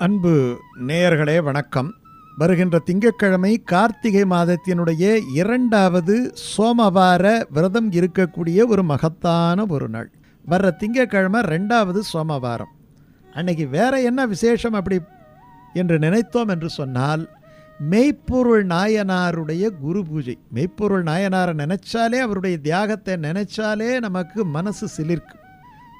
அன்பு நேயர்களே வணக்கம். வருகின்ற திங்கட்கிழமை கார்த்திகை மாதத்தினுடைய இரண்டாவது சோமவார விரதம் இருக்கக்கூடிய ஒரு மகத்தான ஒரு நாள். வர்ற திங்கட்கிழமை ரெண்டாவது சோமவாரம். அன்னைக்கு வேற என்ன விசேஷம் அப்படி என்று நினைத்தோம் என்று சொன்னால் மெய்ப்பொருள் நாயனாருடைய குரு பூஜை. மெய்ப்பொருள் நாயனாரை நினைச்சாலே அவருடைய தியாகத்தை நினைச்சாலே நமக்கு மனசு சிலிர்க்கு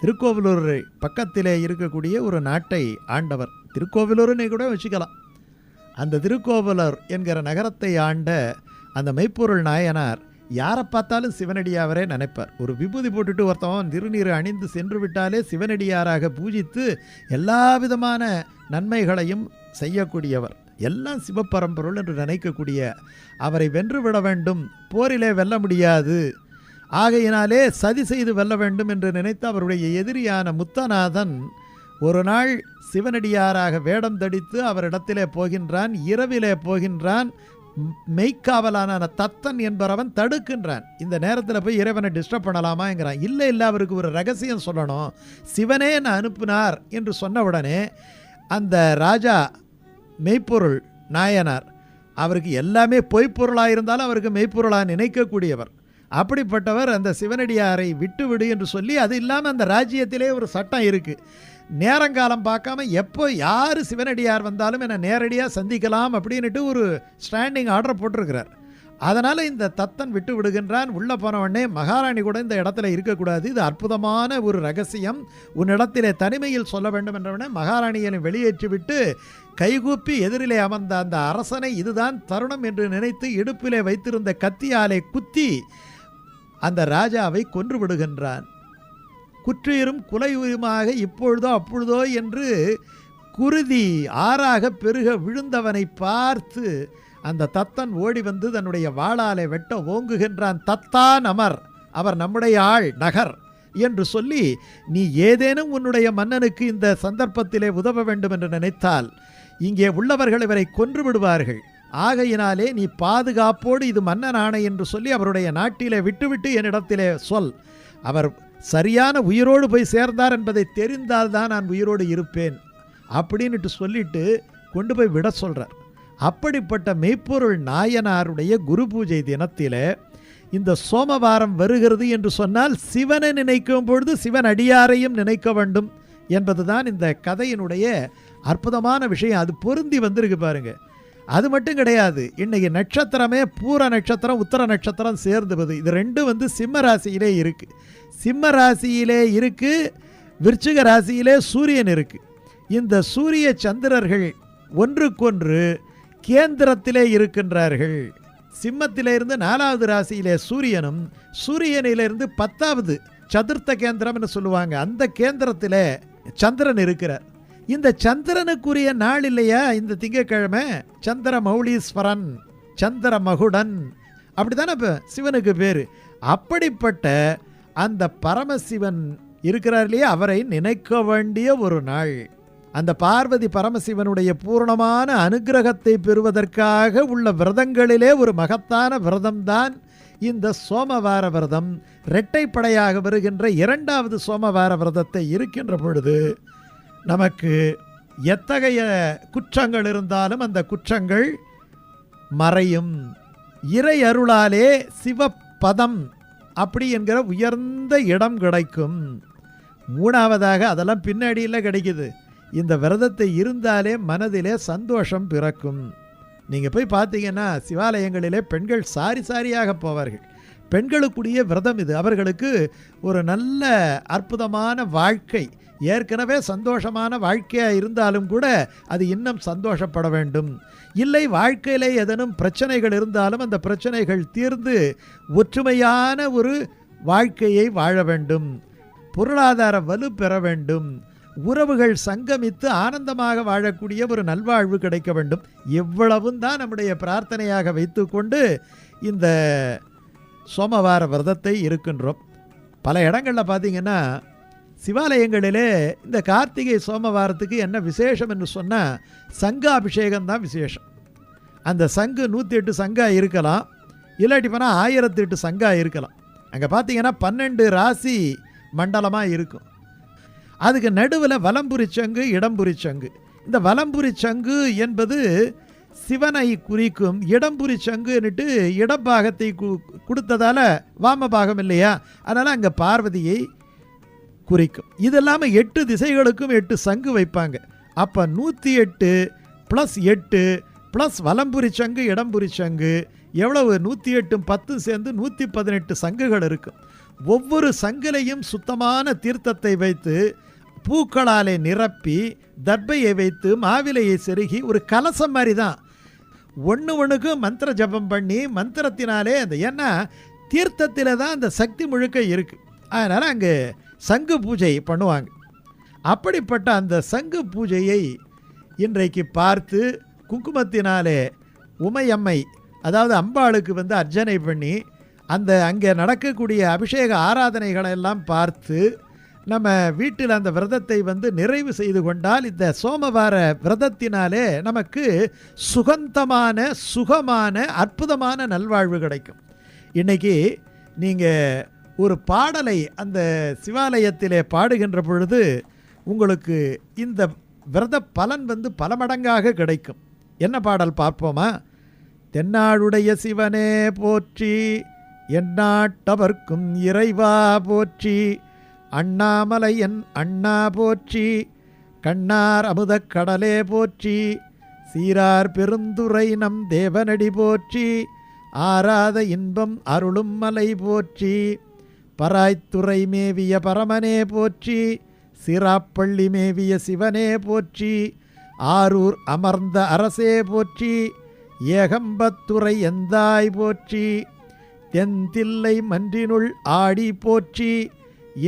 திருக்கோவிலூர் பக்கத்திலே இருக்கக்கூடிய ஒரு நாட்டை ஆண்டவர் திருக்கோவிலூர்னு கூட வச்சுக்கலாம். அந்த திருக்கோவிலூர் என்கிற நகரத்தை ஆண்ட அந்த மெய்ப்பொருள் நாயனார் யாரை பார்த்தாலும் சிவனடியாவரே நினைப்பார். ஒரு விபூதி போட்டுட்டு ஒருத்தவன் திருநீர் அணிந்து சென்று விட்டாலே சிவனடியாராக பூஜித்து எல்லா விதமான நன்மைகளையும் செய்யக்கூடியவர். எல்லாம் சிவப்பரம்பொருள் என்று நினைக்கக்கூடிய அவரை வென்று விட வேண்டும். போரிலே வெல்ல முடியாது. ஆகையினாலே சதி செய்து வெல்ல வேண்டும் என்று நினைத்த அவருடைய எதிரியான முத்தநாதன் ஒரு நாள் சிவனடியாராக வேடம் தடித்து அவரிடத்திலே போகின்றான் இரவிலே போகின்றான் மெய்க்காவலான தத்தன் என்பவன் தடுக்கின்றான். இந்த நேரத்தில் போய் இறைவனை டிஸ்டர்ப் பண்ணலாமாங்கிறான் இல்லை இல்லை அவருக்கு ஒரு ரகசியம் சொல்லணும். சிவனே என்னை அனுப்பினார் என்று சொன்ன உடனே அந்த ராஜா மெய்ப்பொருள் நாயனார் அவருக்கு எல்லாமே பொய்ப்பொருளாக இருந்தாலும் அவருக்கு மெய்ப்பொருளாக நினைக்கக்கூடியவர். அப்படிப்பட்டவர் அந்த சிவனடியாரை விட்டுவிடு என்று சொல்லி அது இல்லாமல் அந்த ராஜ்யத்திலே ஒரு சட்டம் இருக்குது நேரங்காலம் பார்க்காம எப்போ யார் சிவனடியார் வந்தாலும் என்னை நேரடியாக சந்திக்கலாம் அப்படின்னுட்டு ஒரு ஸ்டாண்டிங் ஆர்டர் போட்டிருக்கிறார். அதனால் இந்த தத்தன் விட்டு விடுகின்றான். உள்ளே போனவொடனே மகாராணி கூட இந்த இடத்துல இருக்கக்கூடாது. இது அற்புதமான ஒரு ரகசியம். உன்னிடத்திலே தனிமையில் சொல்ல வேண்டும் என்றவனே மகாராணியை வெளியேற்றி விட்டு கைகூப்பி எதிரிலே அமர்ந்த அந்த அரசனை இதுதான் தருணம் என்று நினைத்து இடுப்பிலே வைத்திருந்த கத்தியாலை குத்தி அந்த ராஜாவை கொன்று விடுகின்றான். குற்றுயிரும் குலையுயிருமாக இப்பொழுதோ அப்பொழுதோ என்று குருதி ஆறாக பெருக விழுந்தவனை பார்த்து அந்த தத்தன் ஓடி வந்து தன்னுடைய வாளாலை வெட்ட ஓங்குகின்றான். தத்தான் அமர் அவர் நம்முடைய ஆள் நகர் என்று சொல்லி நீ ஏதேனும் உன்னுடைய மன்னனுக்கு இந்த சந்தர்ப்பத்திலே உதவ வேண்டும் என்று நினைத்தால் இங்கே உள்ளவர்கள் இவரை கொன்று விடுவார்கள். ஆகையினாலே நீ பாதுகாப்போடு இது மன்னன் ஆணை என்று சொல்லி அவருடைய நாட்டிலே விட்டுவிட்டு என்னிடத்திலே சொல். அவர் சரியான உயிரோடு போய் சேர்ந்தார் என்பதை தெரிந்தால் தான் நான் உயிரோடு இருப்பேன் அப்படின்னுட்டு சொல்லிட்டு கொண்டு போய் விட சொல்கிறார் அப்படிப்பட்ட மெய்ப்பொருள் நாயனாருடைய குரு பூஜை தினத்திலே இந்த சோமவாரம் வருகிறது என்று சொன்னால் சிவனை நினைக்கும் பொழுது சிவன் அடியாரையும் நினைக்க வேண்டும் என்பதுதான் இந்த கதையினுடைய அற்புதமான விஷயம். அது பொருந்தி வந்திருக்கு பாருங்க. அது மட்டும் கிடையாது. இன்னைக்கு நட்சத்திரமே பூர நட்சத்திரம் உத்தர நட்சத்திரம் சேர்ந்துவது இது ரெண்டும் வந்து சிம்ம ராசியிலே இருக்கு. சிம்ம ராசியிலே இருக்கு விருச்சிக ராசியிலே சூரியன் இருக்கு. இந்த சூரிய சந்திரர்கள் ஒன்றுக்கொன்று கேந்திரத்திலே இருக்கின்றார்கள். சிம்மத்திலிருந்து நாலாவது ராசியிலே சூரியனும் சூரியனிலிருந்து பத்தாவது சதுர்த்த கேந்திரம்னு சொல்லுவாங்க. அந்த கேந்திரத்தில் சந்திரன் இருக்கிறார். இந்த சந்திரனுக்குரிய நாள் இல்லையா? இந்த திங்கக்கிழமை சந்திர மௌலீஸ்வரன் சந்திர மகுடன். அப்படிதானே இப்போ சிவனுக்கு பேர். அப்படிப்பட்ட அந்த பரமசிவன் இருக்கிறார் இல்லையா? அவரை நினைக்க வேண்டிய ஒரு நாள். அந்த பார்வதி பரமசிவனுடைய பூரணமான அனுக்கிரகத்தை பெறுவதற்காக உள்ள விரதங்களிலே ஒரு மகத்தான விரதம்தான் இந்த சோமவார விரதம். இரட்டைப்படையாக வருகின்ற இரண்டாவது சோமவார விரதத்தை இருக்கின்ற பொழுது நமக்கு எத்தகைய குற்றங்கள் இருந்தாலும் அந்த குற்றங்கள் மறையும். இறை அருளாலே சிவப்பதம் அப்படி என்கிற உயர்ந்த இடம் கிடைக்கும். மூணாவதாக அதெல்லாம் பின்னாடியில் கிடைக்குது. இந்த விரதத்தை இருந்தாலே மனதிலே சந்தோஷம் பிறக்கும். நீங்கள் போய் பார்த்தீங்கன்னா சிவாலயங்களிலே பெண்கள் சாரி சாரியாக போவார்கள். பெண்களுக்குரிய விரதம் இது. அவர்களுக்கு ஒரு நல்ல அற்புதமான வாழ்க்கை. ஏற்கனவே சந்தோஷமான வாழ்க்கையாக இருந்தாலும் கூட அது இன்னும் சந்தோஷப்பட வேண்டும். இல்லை வாழ்க்கையிலே ஏதேனும் பிரச்சனைகள் இருந்தாலும் அந்த பிரச்சனைகள் தீர்ந்து ஒற்றுமையான ஒரு வாழ்க்கையை வாழ வேண்டும். பொருளாதார வலு பெற வேண்டும். உறவுகள் சங்கமித்து ஆனந்தமாக வாழக்கூடிய ஒரு நல்வாழ்வு கிடைக்க வேண்டும். எவ்வளவும் தான் நம்முடைய பிரார்த்தனையாக வைத்துக்கொண்டு இந்த சோமவார விரதத்தை இருக்கின்றோம். பல இடங்களில் பார்த்தீங்கன்னா சிவாலயங்களிலே இந்த கார்த்திகை சோமவாரத்துக்கு என்ன விசேஷம் என்று சொன்னால் சங்காபிஷேகம் தான் விசேஷம். அந்த சங்கு நூற்றி எட்டு சங்கா இருக்கலாம். இல்லாட்டி போனால் ஆயிரத்தி எட்டு சங்கா இருக்கலாம். அங்கே பார்த்தீங்கன்னா பன்னெண்டு ராசி மண்டலமாக இருக்கும். அதுக்கு நடுவில் வலம்புரி சங்கு இடம்புரி சங்கு. இந்த வலம்புரி சங்கு என்பது சிவனை குறிக்கும் இடம்புரி சங்குன்னுட்டு இடப்பாகத்தை கு- கொடுத்ததால வாம பாகம் இல்லையா? அதனால் அங்கே பார்வதியை குறிக்கும். இது இல்லாமல் எட்டு திசைகளுக்கும் எட்டு சங்கு வைப்பாங்க. அப்போ நூற்றி எட்டு ப்ளஸ் எட்டு ப்ளஸ் வலம்புரி சங்கு இடம்புரி சங்கு எவ்வளவு? நூற்றி எட்டும் பத்தும் சேர்ந்து நூற்றி பதினெட்டு சங்குகள் இருக்கும். ஒவ்வொரு சங்கிலையும் சுத்தமான தீர்த்தத்தை வைத்து பூக்களாலே நிரப்பி தர்பையை வைத்து மாவிலையை செருகி ஒரு கலசம் மாதிரி தான் ஒன்று ஒன்றுக்கும் மந்திர ஜபம் பண்ணி மந்திரத்தினாலே அந்த ஏன்னா தீர்த்தத்தில் தான் அந்த சக்தி முழுக்க இருக்குது அதனால் அங்கே சங்கு பூஜை பண்ணுவாங்க. அப்படிப்பட்ட அந்த சங்கு பூஜையை இன்றைக்கு பார்த்து குங்குமத்தினாலே உமையம்மை அதாவது அம்பாளுக்கு வந்து அர்ச்சனை பண்ணி அந்த அங்கே நடக்கக்கூடிய அபிஷேக ஆராதனைகளை எல்லாம் பார்த்து நம்ம வீட்டில் அந்த விரதத்தை வந்து நிறைவு செய்து கொண்டால் இந்த சோமவார விரதத்தினாலே நமக்கு சுகந்தமான சுகமான அற்புதமான நல்வாழ்வு கிடைக்கும். இன்றைக்கி நீங்கள் ஒரு பாடலை அந்த சிவாலயத்திலே பாடுகின்ற பொழுது உங்களுக்கு இந்த விரத பலன் வந்து பல மடங்காக கிடைக்கும். என்ன பாடல் பார்ப்போமா? தென்னாடுடைய சிவனே போற்றி எந்நாட்டவர்க்கும் இறைவா போற்றி அண்ணாமலை என் அண்ணா போற்றி கண்ணார் அமுதக் கடலே போற்றி சீரார் பெருந்துரை நம் தேவனடி போற்றி ஆராத இன்பம் அருளும் மலை போற்றி. பராய்த்துறை மேவிய பரமனே போற்றி சிராப்பள்ளி மேவிய சிவனே போற்றி ஆரூர் அமர்ந்த அரசே போற்றி ஏகம்பத்துறை எந்தாய் போற்றி தென்தில்லை மன்றினுள் ஆடி போற்றி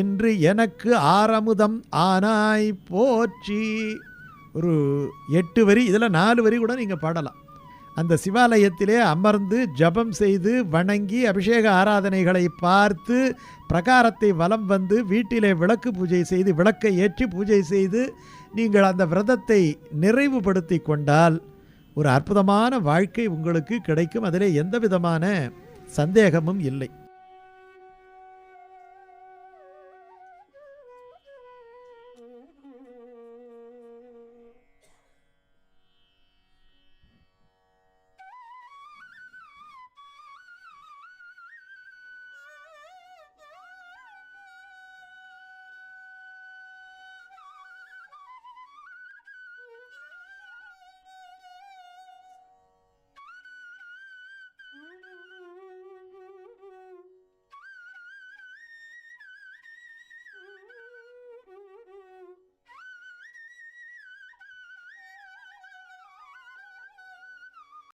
இன்று எனக்கு ஆரமுதம் ஆனாய் போற்றி. ஒரு எட்டு வரி இதில் நாலு வரி கூட நீங்கள் பாடலாம். அந்த சிவாலயத்திலே அமர்ந்து ஜபம் செய்து வணங்கி அபிஷேக ஆராதனைகளை பார்த்து பிரகாரத்தை வலம் வந்து வீட்டிலே விளக்கு பூஜை செய்து விளக்கை ஏற்றி பூஜை செய்து நீங்கள் அந்த விரதத்தை நிறைவுபடுத்தி கொண்டால் ஒரு அற்புதமான வாழ்க்கை உங்களுக்கு கிடைக்கும். அதிலே எந்த விதமான சந்தேகமும் இல்லை.